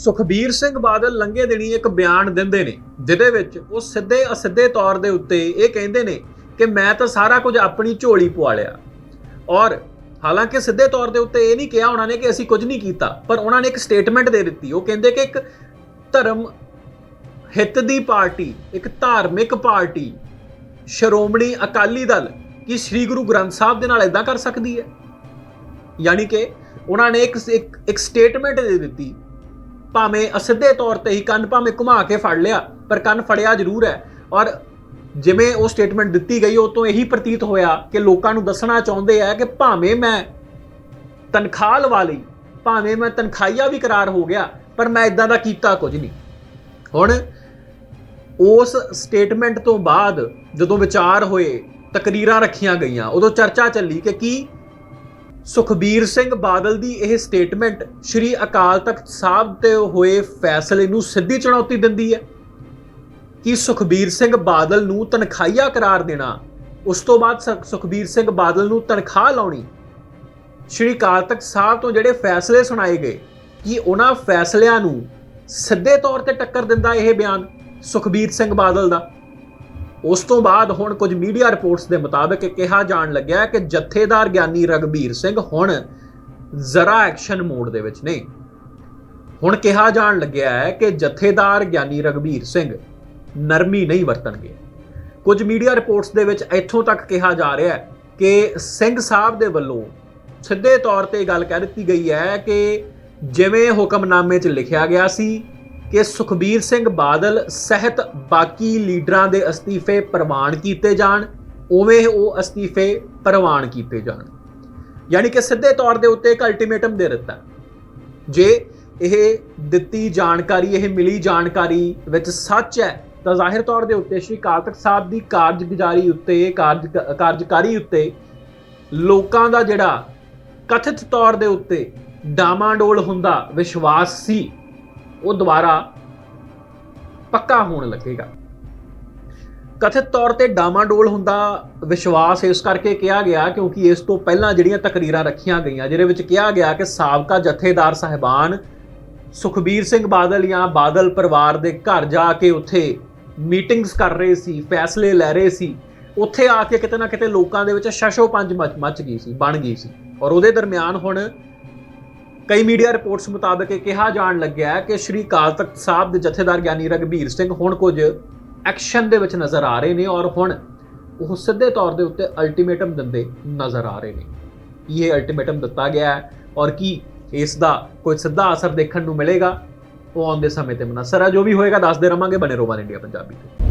ਸੁਖਬੀਰ ਸਿੰਘ ਬਾਦਲ ਲੰਗੇ ਦਿਨੀ ਇੱਕ ਬਿਆਨ ਦਿੰਦੇ ਨੇ, ਜਿਹਦੇ ਵਿੱਚ ਉਹ ਸਿੱਧੇ ਅਸਿੱਧੇ ਤੌਰ ਦੇ ਉੱਤੇ ਇਹ ਕਹਿੰਦੇ ਨੇ ਕਿ ਮੈਂ ਤਾਂ ਸਾਰਾ ਕੁਝ ਆਪਣੀ ਝੋਲੀ ਪਵਾ ਲਿਆ। ਔਰ ਹਾਲਾਂਕਿ ਸਿੱਧੇ ਤੌਰ ਦੇ ਉੱਤੇ ਇਹ ਨਹੀਂ ਕਿਹਾ ਉਹਨਾਂ ਨੇ ਕਿ ਅਸੀਂ ਕੁਝ ਨਹੀਂ ਕੀਤਾ, ਪਰ ਉਹਨਾਂ ਨੇ ਇੱਕ ਸਟੇਟਮੈਂਟ ਦੇ ਦਿੱਤੀ। ਉਹ ਕਹਿੰਦੇ ਕਿ ਇੱਕ ਧਰਮ ਹਿੱਤ ਦੀ ਪਾਰਟੀ, ਇੱਕ ਧਾਰਮਿਕ ਪਾਰਟੀ, ਸ਼੍ਰੋਮਣੀ ਅਕਾਲੀ ਦਲ ਕਿ ਸ੍ਰੀ ਗੁਰੂ ਗ੍ਰੰਥ ਸਾਹਿਬ ਦੇ ਨਾਲ ਇਦਾਂ ਕਰ ਸਕਦੀ ਹੈ? ਯਾਨੀ ਕਿ ਉਹਨਾਂ ਨੇ ਇੱਕ ਇੱਕ ਸਟੇਟਮੈਂਟ ਦੇ ਦਿੱਤੀ ਭਾਵੇਂ ਅਸਿੱਧੇ ਤੌਰ ਤੇ ਹੀ ਕੰਨ ਭਾਵੇਂ ਘੁਮਾ ਕੇ ਫੜ ਲਿਆ, ਪਰ ਕੰਨ ਫੜਿਆ ਜ਼ਰੂਰ ਹੈ। ਔਰ ਜਿਵੇਂ ਉਹ ਸਟੇਟਮੈਂਟ ਦਿੱਤੀ ਗਈ, ਉਹ ਤੋਂ ਇਹੀ ਪ੍ਰਤੀਤ ਹੋਇਆ ਕਿ ਲੋਕਾਂ ਨੂੰ ਦੱਸਣਾ ਚਾਹੁੰਦੇ ਆ ਕਿ ਭਾਵੇਂ ਮੈਂ ਤਨਖਾਹ ਲਵਾ ਲਈ, ਭਾਵੇਂ ਮੈਂ ਤਨਖਾਹੀਆ ਵੀ ਕਰਾਰ ਹੋ ਗਿਆ, ਪਰ ਮੈਂ ਇਦਾਂ ਦਾ ਕੀਤਾ ਕੁਝ ਨਹੀਂ। ਹੁਣ ਉਸ ਸਟੇਟਮੈਂਟ ਤੋਂ ਬਾਅਦ ਜਦੋਂ ਵਿਚਾਰ ਹੋਏ, ਤਕਰੀਰਾਂ ਰੱਖੀਆਂ ਗਈਆਂ, ਉਦੋਂ ਚਰਚਾ ਚੱਲੀ ਕਿ ਕੀ ਸੁਖਬੀਰ ਸਿੰਘ ਬਾਦਲ ਦੀ ਇਹ ਸਟੇਟਮੈਂਟ ਸ਼੍ਰੀ ਅਕਾਲ ਤਖਤ ਸਾਹਿਬ ਤੇ ਹੋਏ ਫੈਸਲੇ ਨੂੰ ਸਿੱਧੀ ਚੁਣੌਤੀ ਦਿੰਦੀ ਹੈ। ਕਿ ਸੁਖਬੀਰ ਸਿੰਘ ਬਾਦਲ ਨੂੰ ਤਨਖਾਹੀਆ ਕਰਾਰ ਦੇਣਾ, ਉਸ ਤੋਂ ਬਾਅਦ ਸ- ਸੁਖਬੀਰ ਸਿੰਘ ਬਾਦਲ ਨੂੰ ਤਨਖਾਹ ਲਾਉਣੀ? ਸ਼੍ਰੀ ਅਕਾਲ ਤਖਤ ਸਾਹਿਬ ਤੋਂ ਜਿਹੜੇ ਫੈਸਲੇ ਸੁਣਾਏ ਗਏ, ਕਿ ਉਹਨਾਂ ਫੈਸਲਿਆਂ ਨੂੰ ਸਿੱਧੇ ਤੌਰ ਤੇ ਟੱਕਰ ਦਿੰਦਾ ਇਹ ਬਿਆਨ ਸੁਖਬੀਰ ਸਿੰਘ ਬਾਦਲ ਦਾ? ਉਸ ਤੋਂ ਬਾਅਦ ਹੁਣ ਕੁਝ ਮੀਡੀਆ ਰਿਪੋਰਟਸ ਦੇ ਮੁਤਾਬਕ ਕਿਹਾ ਜਾਣ ਲੱਗਿਆ ਕਿ ਜਥੇਦਾਰ ਗਿਆਨੀ ਰਗਬੀਰ ਸਿੰਘ ਹੁਣ ਜ਼ਰਾ ਐਕਸ਼ਨ ਮੋਡ ਦੇ ਵਿੱਚ ਨੇ। ਹੁਣ ਕਿਹਾ ਜਾਣ ਲੱਗਿਆ ਹੈ ਕਿ ਜਥੇਦਾਰ ਗਿਆਨੀ ਰਗਬੀਰ ਸਿੰਘ ਨਰਮੀ ਨਹੀਂ ਵਰਤਣਗੇ। ਕੁਝ ਮੀਡੀਆ ਰਿਪੋਰਟਸ ਦੇ ਵਿੱਚ ਇੱਥੋਂ ਤੱਕ ਕਿਹਾ ਜਾ ਰਿਹਾ ਹੈ ਕਿ ਸਿੰਘ ਸਾਹਿਬ ਦੇ ਵੱਲੋਂ ਸਿੱਧੇ ਤੌਰ ਤੇ ਗੱਲ ਕਹਿ ਦਿੱਤੀ ਗਈ ਹੈ ਕਿ ਜਿਵੇਂ ਹੁਕਮਨਾਮੇ 'ਚ ਲਿਖਿਆ ਗਿਆ ਸੀ ਕਿ ਸੁਖਬੀਰ ਸਿੰਘ ਬਾਦਲ ਸਹਿਤ ਬਾਕੀ ਲੀਡਰਾਂ ਦੇ ਅਸਤੀਫੇ ਪ੍ਰਵਾਨ ਕੀਤੇ ਜਾਣ, ਉਵੇਂ ਉਹ ਅਸਤੀਫੇ ਪ੍ਰਵਾਨ ਕੀਤੇ ਜਾਣ। ਯਾਨੀ ਕਿ ਸਿੱਧੇ ਤੌਰ ਦੇ ਉੱਤੇ ਇੱਕ ਅਲਟੀਮੇਟਮ ਦੇ ਦਿੱਤਾ। ਜੇ ਇਹ ਦਿੱਤੀ ਜਾਣਕਾਰੀ, ਇਹ ਮਿਲੀ ਜਾਣਕਾਰੀ ਵਿੱਚ ਸੱਚ ਹੈ, ਤਾਂ ਜ਼ਾਹਿਰ ਤੌਰ ਦੇ ਉੱਤੇ ਸ਼੍ਰੀ ਅਕਾਲ ਤਖਤ ਸਾਹਿਬ ਦੀ ਕਾਰਜਗੁਜ਼ਾਰੀ ਉੱਤੇ, ਕਾਰਜ ਕਾਰਜਕਾਰੀ ਉੱਤੇ ਲੋਕਾਂ ਦਾ ਜਿਹੜਾ ਕਥਿਤ ਤੌਰ ਦੇ ਉੱਤੇ ਡਾਮਾਡੋਲ ਹੁੰਦਾ, ਵਿਸ਼ਵਾਸ ਸੀ ਉਹ ਦੁਬਾਰਾ ਪੱਕਾ ਹੋਣ ਲੱਗੇਗਾ। ਕਥਿਤ ਤੌਰ ਤੇ ਡਾਮਾਡੋਲ ਹੁੰਦਾ ਵਿਸ਼ਵਾਸ ਇਸ ਕਰਕੇ ਕਿਹਾ ਗਿਆ ਕਿਉਂਕਿ ਇਸ ਤੋਂ ਪਹਿਲਾਂ ਜਿਹੜੀਆਂ ਤਕਰੀਰਾਂ ਰੱਖੀਆਂ ਗਈਆਂ, ਜਿਹਦੇ ਵਿੱਚ ਕਿਹਾ ਗਿਆ ਕਿ ਸਾਬਕਾ ਜਥੇਦਾਰ ਸਾਹਿਬਾਨ ਸੁਖਬੀਰ ਸਿੰਘ ਬਾਦਲ ਜਾਂ ਬਾਦਲ ਪਰਿਵਾਰ ਦੇ ਘਰ ਜਾ ਕੇ ਉੱਥੇ ਮੀਟਿੰਗਸ ਕਰ ਰਹੇ ਸੀ, ਫੈਸਲੇ ਲੈ ਰਹੇ ਸੀ, ਉੱਥੇ ਆ ਕੇ ਕਿਤੇ ਨਾ ਕਿਤੇ ਲੋਕਾਂ ਦੇ ਵਿੱਚ ਸ਼ਸ਼ੋ ਪੰਜ ਮਚ ਮਚ ਗਈ ਸੀ, ਬਣ ਗਈ ਸੀ। ਔਰ ਉਹਦੇ ਦਰਮਿਆਨ ਹੁਣ ਕਈ ਮੀਡੀਆ ਰਿਪੋਰਟਸ ਮੁਤਾਬਕ ਇਹ ਕਿਹਾ ਜਾਣ ਲੱਗਿਆ ਹੈ ਕਿ ਸ਼੍ਰੀ ਅਕਾਲ ਤਖਤ ਸਾਹਿਬ ਦੇ ਜਥੇਦਾਰ ਗਿਆਨੀ ਰਗਬੀਰ ਸਿੰਘ ਹੁਣ ਕੁਝ ਐਕਸ਼ਨ ਦੇ ਵਿੱਚ ਨਜ਼ਰ ਆ ਰਹੇ ਨੇ ਔਰ ਹੁਣ ਉਹ ਸਿੱਧੇ ਤੌਰ ਦੇ ਉੱਤੇ ਅਲਟੀਮੇਟਮ ਦਿੰਦੇ ਨਜ਼ਰ ਆ ਰਹੇ ਨੇ। ਇਹ ਅਲਟੀਮੇਟਮ ਦਿੱਤਾ ਗਿਆ ਹੈ ਔਰ ਕੀ ਇਸ ਦਾ ਕੋਈ ਸਿੱਧਾ ਅਸਰ ਦੇਖਣ ਨੂੰ ਮਿਲੇਗਾ, ਉਹ ਆਉਂਦੇ ਸਮੇਂ ਤੇ ਮਨਸਰ ਹੈ। ਜੋ ਵੀ ਹੋਏਗਾ, ਦੱਸਦੇ ਰਵਾਂਗੇ। ਬਨੇ ਰੋਵਾਨ ਇੰਡੀਆ ਪੰਜਾਬੀ ਤੇ।